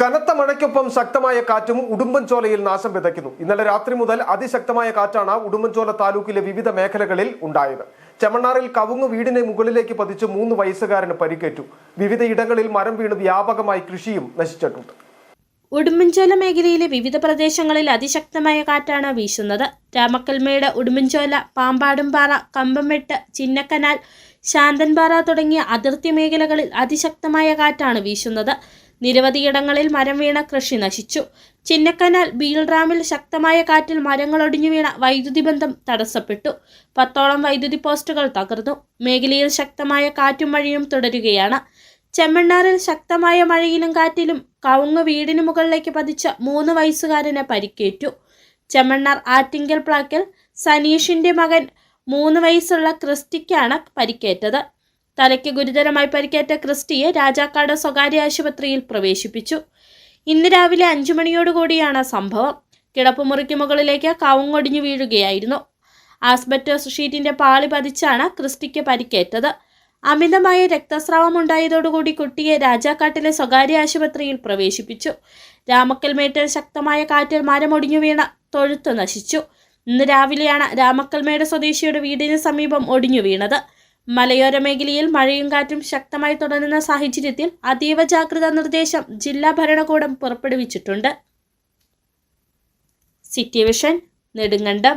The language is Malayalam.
കനത്ത മഴയ്ക്കൊപ്പം ശക്തമായ കാറ്റും ഉടുമ്പൻചോലയിൽ നാശം വിതയ്ക്കുന്നു. ഇന്നലെ രാത്രി മുതൽ അതിശക്തമായ കാറ്റാണ് ഉടുമ്പൻചോല താലൂക്കിലെ വിവിധ മേഖലകളിൽ ഉണ്ടായത്. ചെമ്മണ്ണാറിൽ കവുങ്ങ് വീടിനെ മുകളിലേക്ക് പതിച്ച് മൂന്ന് വയസ്സുകാരന് പരിക്കേറ്റു. വിവിധ ഇടങ്ങളിൽ മരം വീണ് വ്യാപകമായി കൃഷിയും നശിച്ചിട്ടുണ്ട്. ഉടുമ്പൻചോല മേഖലയിലെ വിവിധ പ്രദേശങ്ങളിൽ അതിശക്തമായ കാറ്റാണ് വീശുന്നത്. രാമക്കൽമേട് ഉടുമ്പൻചോല പാമ്പാടുംപാറ കമ്പമെട്ട് ചിന്നക്കനാൽ ശാന്തൻപാറ തുടങ്ങിയ അതിർത്തി മേഖലകളിൽ അതിശക്തമായ കാറ്റാണ് വീശുന്നത്. നിരവധിയിടങ്ങളിൽ മരം വീണ കൃഷി നശിച്ചു. ചിന്നക്കനാൽ ബീൽറാമിൽ ശക്തമായ കാറ്റിൽ മരങ്ങളൊടിഞ്ഞു വീണ വൈദ്യുതി ബന്ധം തടസ്സപ്പെട്ടു. പത്തോളം വൈദ്യുതി പോസ്റ്റുകൾ തകർന്നു. മേഖലയിൽ ശക്തമായ കാറ്റും മഴയും തുടരുകയാണ്. ചെമ്മണ്ണാറിൽ ശക്തമായ മഴയിലും കാറ്റിലും കവുങ്ങ് വീടിന് മുകളിലേക്ക് പതിച്ച മൂന്ന് വയസ്സുകാരനെ പരിക്കേറ്റു. ചെമ്മണ്ണാർ ആറ്റിങ്കൽ പ്ലാക്കിൽ സനീഷിന്റെ മകൻ മൂന്ന് വയസ്സുള്ള ക്രിസ്റ്റിക്കാണ് പരിക്കേറ്റത്. തലയ്ക്ക് ഗുരുതരമായി പരിക്കേറ്റ ക്രിസ്റ്റിയെ രാജാക്കാട് സ്വകാര്യ ആശുപത്രിയിൽ പ്രവേശിപ്പിച്ചു. ഇന്ന് രാവിലെ അഞ്ചു മണിയോടുകൂടിയാണ് സംഭവം. കിടപ്പുമുറിക്ക് മുകളിലേക്ക് കവുങ്ങൊടിഞ്ഞു വീഴുകയായിരുന്നു. ആസ്ബറ്റോസ് ഷീറ്റിന്റെ പാളി പതിച്ചാണ് ക്രിസ്റ്റിക്ക് പരിക്കേറ്റത്. അമിതമായ രക്തസ്രാവം ഉണ്ടായതോടുകൂടി കുട്ടിയെ രാജാക്കാട്ടിലെ സ്വകാര്യ ആശുപത്രിയിൽ പ്രവേശിപ്പിച്ചു. രാമക്കൽമേട്ടിൽ ശക്തമായ കാറ്റിൽ മരമൊടിഞ്ഞു വീണ തൊഴുത്ത് നശിച്ചു. ഇന്ന് രാവിലെയാണ് രാമക്കൽമേട് സ്വദേശിയുടെ വീടിന് സമീപം ഒടിഞ്ഞു വീണത്. മലയോര മേഖലയിൽ മഴയും കാറ്റും ശക്തമായി തുടരുന്ന സാഹചര്യത്തിൽ അതീവ ജാഗ്രതാ നിർദ്ദേശം ജില്ലാ ഭരണകൂടം പുറപ്പെടുവിച്ചിട്ടുണ്ട്. City vision Nedumkandam.